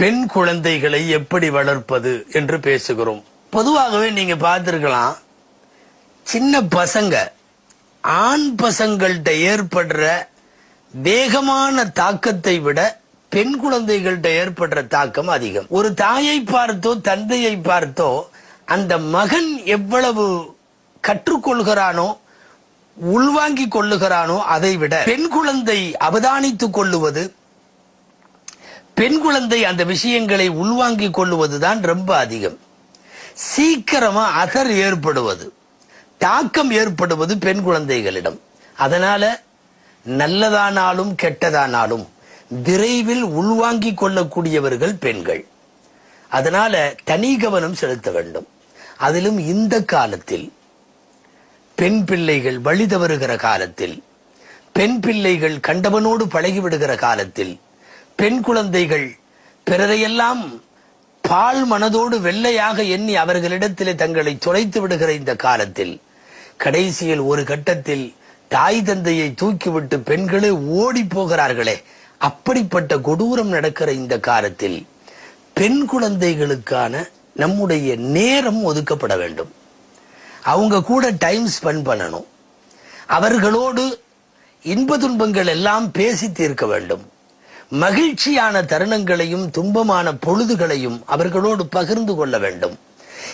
பெண் குழந்தைகளை எப்படி வளர்ப்பது என்று பேசுகிறோம். பொதுவாகவே நீங்க பார்த்திருக்கலாம் சின்ன பசங்க ஆண் பசங்கள்கிட்ட ஏற்படுற வேகமான தாக்கத்தை விட பெண் குழந்தைகள்கிட்ட ஏற்படுற தாக்கம் அதிகம். ஒரு தாயை பார்த்தோ தந்தையை பார்த்தோ அந்த மகன் எவ்வளவு கற்றுக்கொள்கிறானோ உள்வாங்கிக் கொள்ளுகிறானோ அதை விட பெண் குழந்தை அவதானித்துக் கொள்ளுவது பெண் குழந்தை அந்த விஷயங்களை உள்வாங்கிக் கொள்ளுவதுதான் ரொம்ப அதிகம். சீக்கிரமா அகர் ஏற்படுவது தாக்கம் ஏற்படுவது பெண் குழந்தைகளிடம். அதனால நல்லதானாலும் கெட்டதானாலும் விரைவில் உள்வாங்கிக் கொள்ளக்கூடியவர்கள் பெண்கள். அதனால தனி கவனம் செலுத்த வேண்டும். அதிலும் இந்த காலத்தில் பெண் பிள்ளைகள் வழி தவறுகிற காலத்தில் பெண் பிள்ளைகள் கண்டவனோடு பழகிவிடுகிற காலத்தில் பெண் குழந்தைகள் பிறரையெல்லாம் பால் மனதோடு வெள்ளையாக எண்ணி அவர்களிடத்திலே தங்களை துளைத்து விடுகிற இந்த காலத்தில் கடைசியில் ஒரு கட்டத்தில் தாய் தந்தையை தூக்கிவிட்டு பெண்களே ஓடி போகிறார்களே அப்படிப்பட்ட கொடூரம் நடக்கிற இந்த காலத்தில் பெண் குழந்தைகளுக்கான நம்முடைய நேரம் ஒதுக்கப்பட வேண்டும். அவங்க கூட டைம் ஸ்பெண்ட் பண்ணணும். அவர்களோடு இன்ப துன்பங்கள் எல்லாம் பேசி தீர்க்க வேண்டும். மகிழ்ச்சியான தருணங்களையும் துன்பமான பொழுதுகளையும் அவர்களோடு பகிர்ந்து கொள்ள வேண்டும்.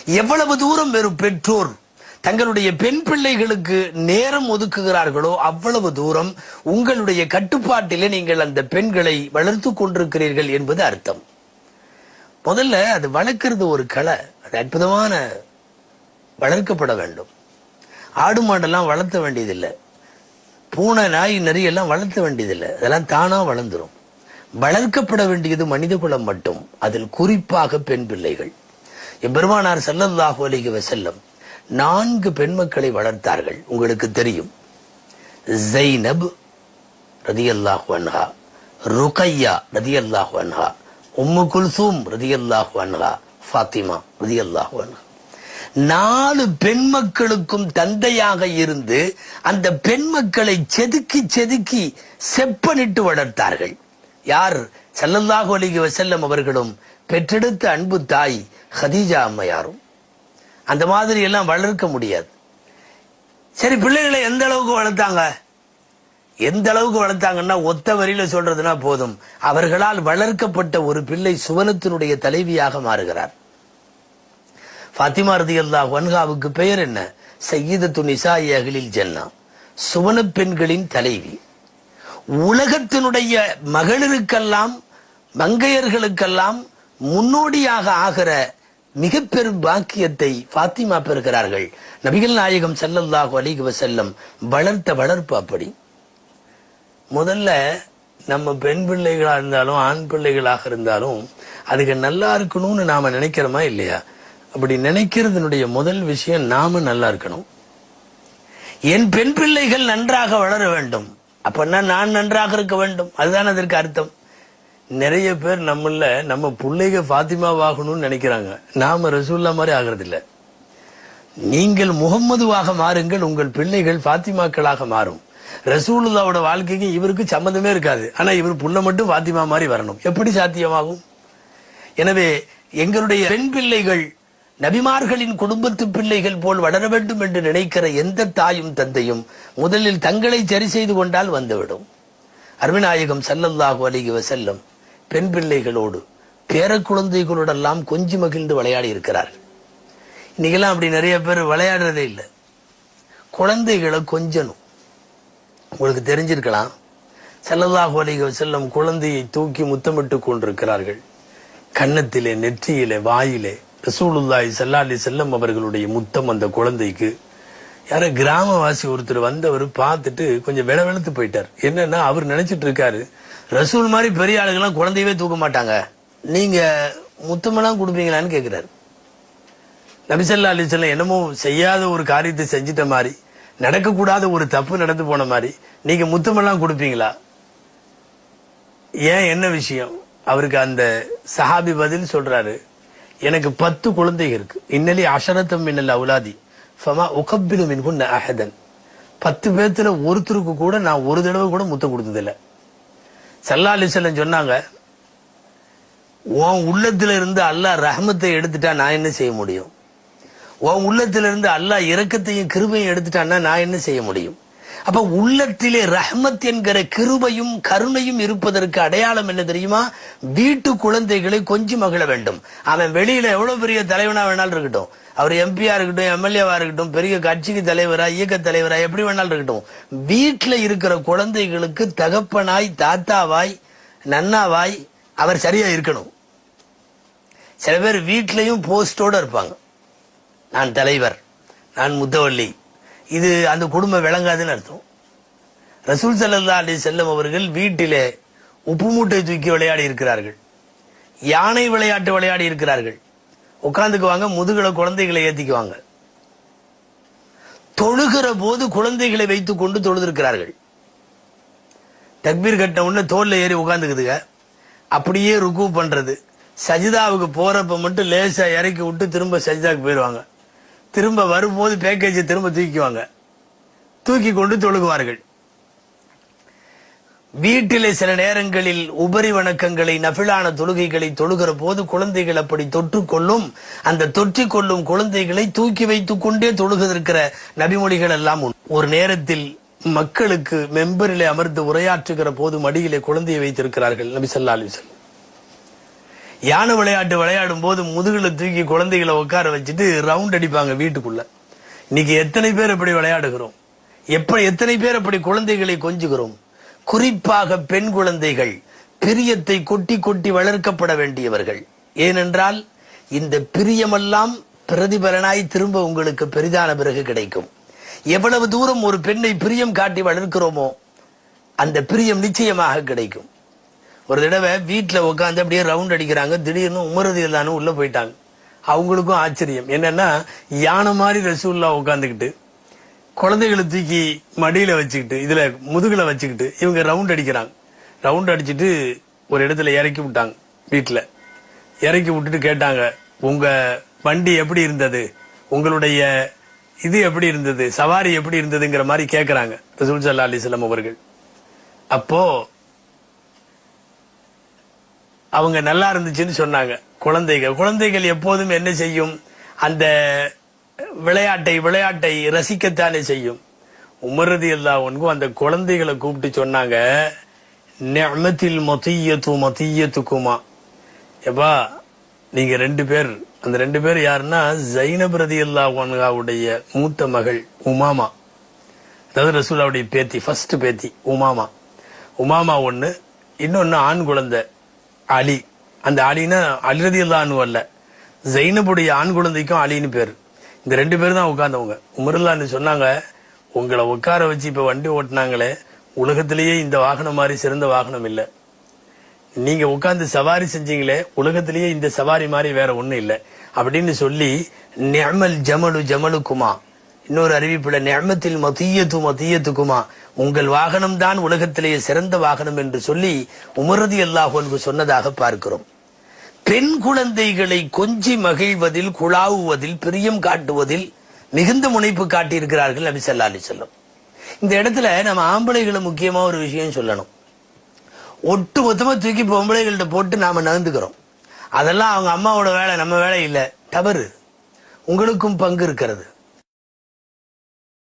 எவ்வளவு தூரம் வெறும் பெற்றோர் தங்களுடைய பெண் பிள்ளைகளுக்கு நேரம் ஒதுக்குகிறார்களோ அவ்வளவு தூரம் உங்களுடைய கட்டுப்பாட்டிலே நீங்கள் அந்த பெண்களை வளர்த்து கொண்டிருக்கிறீர்கள் என்பது அர்த்தம். முதல்ல அது வளர்க்கிறது ஒரு கலை. அது அற்புதமான வளர்க்கப்பட வேண்டும். ஆடு மாடெல்லாம் வளர்த்த வேண்டியதில்லை. பூனை நாய் நரி எல்லாம் வளர்த்த வேண்டியதில்லை. அதெல்லாம் தானா வளர்ந்துரும். வளர்க்கப்பட வேண்டியது மனித குலம் மட்டும். அதில் குறிப்பாக பெண் பிள்ளைகள். எம்பெருமானார் செல்லல்லாஹு அலிகவ செல்லம் நான்கு பெண் மக்களை வளர்த்தார்கள். உங்களுக்கு தெரியும். ஜைனப் ரதியல்லாஹு அன்ஹா ருகையா ரதி அல்லாஹ் அன்ஹா உம்மு குல்சூம் ரதியல்லாஹு அன்ஹா ஃபாத்திமா ரதியல்லாஹு அன்ஹா. நாலு பெண் மக்களுக்கும் தந்தையாக இருந்து அந்த பெண் மக்களை செதுக்கி செதுக்கி செப்பனிட்டு வளர்த்தார்கள். யார் சல்லல்லாஹு அலிகி வசல்லம் அவர்களும் பெற்றெடுத்த அன்பு தாய் ஹதீஜா அம்மையாரும். அந்த மாதிரி எல்லாம் வளர்க்க முடியாது. சரி பிள்ளைகளை எந்த அளவுக்கு வளர்த்தாங்க? எந்த அளவுக்கு வளர்த்தாங்கன்னா ஒத்த வரியில சொல்றதுனா போதும். அவர்களால் வளர்க்கப்பட்ட ஒரு பிள்ளை சுவனத்தினுடைய தலைவியாக மாறுகிறார். ஃபாத்திமா ரதியல்லா அன்ஹாவுக்கு பெயர் என்ன? சையீதத்து நிசாயி அகிலில் ஜன்னா. சுவன பெண்களின் தலைவி. உலகத்தினுடைய மகளிருக்கெல்லாம் மங்கையர்களுக்கெல்லாம் முன்னோடியாக ஆகிற மிக பெரும் பாக்கியத்தை ஃபாத்திமா பெறுகிறார்கள். நபிகள் நாயகம் செல்லல்லாஹு வலிகுவ செல்லம் வளர்த்த வளர்ப்பு அப்படி. முதல்ல நம்ம பெண் பிள்ளைகளாக இருந்தாலும் ஆண் பிள்ளைகளாக இருந்தாலும் அதுக்கு நல்லா இருக்கணும்னு நாம நினைக்கிறோமா இல்லையா? அப்படி நினைக்கிறதுனுடைய முதல் விஷயம் நாம நல்லா இருக்கணும். என் பெண் பிள்ளைகள் நன்றாக வளர வேண்டும். அப்பன்னா நான் நன்றாக இருக்க வேண்டும். அதுதான் அதற்கு அர்த்தம். நிறைய பேர் நம்மள நம்ம பிள்ளைக ஃபாத்திமாவாகணும்னு நினைக்கிறாங்க. நாம ரசூல்லா மாதிரி ஆகிறது இல்ல நீங்கள் முகம்மதுவாக மாறுங்கள் உங்கள் பிள்ளைகள் ஃபாத்திமாக்களாக மாறும். ரசூலுல்லாவோட வாழ்க்கைக்கு இவருக்கு சம்மந்தமே இருக்காது. ஆனா இவர் புள்ள மட்டும் ஃபாத்திமா மாதிரி வரணும். எப்படி சாத்தியமாகும்? எனவே எங்களுடைய பெண் பிள்ளைகள் நபிமார்களின் குடும்பத்து பிள்ளைகள் போல் வளர வேண்டும் என்று நினைக்கிற எந்த தாயும் தந்தையும் முதலில் தங்களை சரி செய்து கொண்டால் வந்துவிடும். அருவிநாயகம் ஸல்லல்லாஹு அலைஹி வஸல்லம் பெண் பிள்ளைகளோடு பேர குழந்தைகளோடெல்லாம் கொஞ்சி மகிழ்ந்து விளையாடி இருக்கிறார்கள். இன்னைக்கெல்லாம் அப்படி நிறைய பேர் விளையாடுறதே இல்லை. குழந்தைகளை கொஞ்சணும். உங்களுக்கு தெரிஞ்சிருக்கலாம். ஸல்லல்லாஹு அலைஹி செல்லம் குழந்தையை தூக்கி முத்தமிட்டு கொண்டிருக்கிறார்கள். கன்னத்திலே நெற்றியிலே வாயிலே. ரசூலுல்லாய் சல்லா அலி செல்லம் அவர்களுடைய முத்தம் அந்த குழந்தைக்கு. யாரோ கிராமவாசி ஒருத்தர் வந்தவர் பார்த்துட்டு கொஞ்சம் வெள வெளுத்து போயிட்டார். என்னன்னா அவர் நினைச்சிட்டு இருக்காரு ரசூல் மாதிரி பெரிய ஆளுங்கெல்லாம் குழந்தையவே தூக்க மாட்டாங்க. நீங்க முத்தமெல்லாம் கொடுப்பீங்களான்னு கேட்கிறாரு நபிசல்லா அலிசல்லம் என்னமோ செய்யாத ஒரு காரியத்தை செஞ்சிட்ட மாதிரி நடக்கக்கூடாத ஒரு தப்பு நடந்து போன மாதிரி நீங்க முத்தமெல்லாம் கொடுப்பீங்களா? ஏன் என்ன விஷயம்? அவருக்கு அந்த சஹாபி பதில் சொல்றாரு. எனக்கு பத்து குழந்தைகள் இருக்கு. இன்னலி அஷரத்தம் மின்னல் அவுலாதி. ஃபமா உகப்பிலு மின்குன் அஹதன். பத்து பேர்த்துல ஒருத்தருக்கு கூட நான் ஒரு தடவை கூட முத்தம் கொடுத்ததில்லை. சல்லா அலிசல்லம் சொன்னாங்க உன் உள்ளத்துல இருந்து அல்லாஹ் ரஹமத்தை எடுத்துட்டா நான் என்ன செய்ய முடியும்? உன் உள்ளத்துல இருந்து அல்லாஹ் இரக்கத்தையும் கிருபையும் எடுத்துட்டான்னா நான் என்ன செய்ய முடியும்? அப்ப உள்ளத்திலே ரஹ்மத் என்கிற கிருபையும் கருணையும் இருப்பதற்கு அடையாளம் என்ன தெரியுமா? வீட்டு குழந்தைகளை கொஞ்சம் மகிழ வேண்டும். அவன் வெளியில எவ்வளவு பெரிய தலைவனா வேணாலும் இருக்கட்டும். அவர் எம்பியா இருக்கட்டும் எம்எல்ஏவா இருக்கட்டும் பெரிய கட்சிக்கு தலைவரா இயக்க தலைவரா எப்படி வேணாலும் இருக்கட்டும். வீட்டில் இருக்கிற குழந்தைகளுக்கு தகப்பனாய் தாத்தாவாய் நன்னாவாய் அவர் சரியா இருக்கணும். சில பேர் வீட்லயும் போஸ்டோட இருப்பாங்க. நான் தலைவர் நான் முத்தவள்ளி இது அந்த குடும்பம் விளங்காதுன்னு அர்த்தம். ரசூல் சல்லா அலி செல்லம் அவர்கள் வீட்டிலே உப்பு மூட்டை தூக்கி விளையாடி இருக்கிறார்கள். யானை விளையாட்டு விளையாடி இருக்கிறார்கள். உட்காந்துக்குவாங்க முதுகுல குழந்தைகளை ஏத்திக்குவாங்க. தொழுகிற போது குழந்தைகளை வைத்துக் கொண்டு தொழுதிருக்கிறார்கள். தக்பீர் கட்ட உடனே தோல்ல ஏறி உட்காந்துக்குதுங்க அப்படியே ருக்கு பண்றது. சஜிதாவுக்கு போறப்ப மட்டும் லேசா இறக்கி விட்டு திரும்ப சஜிதாவுக்கு போயிடுவாங்க திரும்ப வரும்போது பேக்கேஜை திரும்ப தூக்கிவாங்க தூக்கி கொண்டு தொழுகுவார்கள். வீட்டிலே சில நேரங்களில் உபரி வணக்கங்களை நபிலான தொழுகைகளை தொழுகிற போது குழந்தைகள் அப்படி தொற்றுக்கொள்ளும் அந்த தொற்றிக்கொள்ளும் குழந்தைகளை தூக்கி வைத்துக் கொண்டே தொழுகிற நபிமொழிகள் எல்லாம் ஒரு நேரத்தில் மக்களுக்கு மெம்பரிலே அமர்ந்து உரையாற்றுகிற போது மடியிலே குழந்தையை வைத்திருக்கிறார்கள் நபி சல்லா அலிசன் யானை விளையாட்டு விளையாடும் போது முதுகுல தூக்கி குழந்தைகளை உட்கார வச்சுட்டு ரவுண்ட் அடிப்பாங்க வீட்டுக்குள்ள. இன்னைக்கு எத்தனை பேர் இப்படி விளையாடுகிறோம்? எப்ப எத்தனை பேர் அப்படி குழந்தைகளை கொஞ்சுகிறோம்? குறிப்பாக பெண் குழந்தைகள் பிரியத்தை கொட்டி கொட்டி வளர்க்கப்பட வேண்டியவர்கள். ஏனென்றால் இந்த பிரியமெல்லாம் பிரதிபலனாய் திரும்ப உங்களுக்கு பெரிதான பிறகு கிடைக்கும். எவ்வளவு தூரம் ஒரு பெண்ணை பிரியம் காட்டி வளர்க்கிறோமோ அந்த பிரியம் நிச்சயமாக கிடைக்கும். ஒரு தடவை வீட்டில் உட்காந்து அப்படியே ரவுண்ட் அடிக்கிறாங்க. திடீர்னு உமரது இல்லான்னு உள்ள போயிட்டாங்க. அவங்களுக்கும் ஆச்சரியம். என்னன்னா யானை மாதிரி ரசூல்லா உட்காந்துக்கிட்டு குழந்தைகளை தூக்கி மடியில வச்சுக்கிட்டு இதுல முதுகில் வச்சுக்கிட்டு இவங்க ரவுண்ட் அடிக்கிறாங்க. ரவுண்ட் அடிச்சுட்டு ஒரு இடத்துல இறக்கி விட்டாங்க வீட்டில் இறக்கி விட்டுட்டு கேட்டாங்க உங்க வண்டி எப்படி இருந்தது? உங்களுடைய இது எப்படி இருந்தது? சவாரி எப்படி இருந்ததுங்கிற மாதிரி கேட்குறாங்க ரசூல் சல்லா அலிஸ்லாம் அவர்கள். அப்போ அவங்க நல்லா இருந்துச்சுன்னு சொன்னாங்க. குழந்தைகள். குழந்தைகள் எப்போதும் என்ன செய்யும்? அந்த விளையாட்டை விளையாட்டை ரசிக்கத்தானே செய்யும். உமரதி எல்லா ஒன்றும் அந்த குழந்தைகளை கூப்பிட்டு சொன்னாங்க நெமத்தில் மொத்தியத்து மொத்தியத்துக்குமா எப்பா நீங்க ரெண்டு பேர். அந்த ரெண்டு பேர் யாருன்னா ஜைனப் ரதி ஒன்காவுடைய மூத்த மகள் உமாமா. அதாவது ரசூலாவுடைய பேத்தி ஃபர்ஸ்ட் பேத்தி உமாமா. உமாமா ஒன்று இன்னொன்று ஆண் குழந்தை. அலி. அந்த அலினா அலிரதி இல்லான்னு அல்ல. ஜெயினபுடைய ஆண் குழந்தைக்கும் அலின்னு பேர். இந்த ரெண்டு பேரும் தான் உட்கார்ந்தவங்க உமர்லான்னு சொன்னாங்க உங்களை உட்கார வச்சு இப்போ வண்டி ஓட்டினாங்களே உலகத்திலேயே இந்த வாகனம் மாதிரி சிறந்த வாகனம் இல்லை. நீங்க உட்காந்து சவாரி செஞ்சீங்களே உலகத்திலேயே இந்த சவாரி மாதிரி வேற ஒன்றும் இல்லை. அப்படின்னு சொல்லி நெமல் ஜமலு ஜமலுக்குமா. இன்னொரு அறிவிப்புல நெமத்தில் மத்தியத்து மத்தியத்துக்குமா உங்கள் வாகனம் தான் உலகத்திலேயே சிறந்த வாகனம் என்று சொல்லி உமரதி அல்லாஹ் சொன்னதாக பார்க்கிறோம். பெண் குழந்தைகளை கொஞ்சி மகிழ்வதில் குழாவுவதில் பிரியம் காட்டுவதில் மிகுந்த முனைப்பு காட்டியிருக்கிறார்கள் நபி ஸல்லல்லாஹு அலைஹி வஸல்லம். இந்த இடத்துல நம்ம ஆம்பளைகளை முக்கியமா ஒரு விஷயம் சொல்லணும். ஒட்டு மொத்தமா தூக்கி பொம்பளைகள்கிட்ட போட்டு நாம நகர்ந்துக்கிறோம். அதெல்லாம் அவங்க அம்மாவோட வேலை நம்ம வேலை இல்லை. தவறு. உங்களுக்கும் பங்கு இருக்கிறது.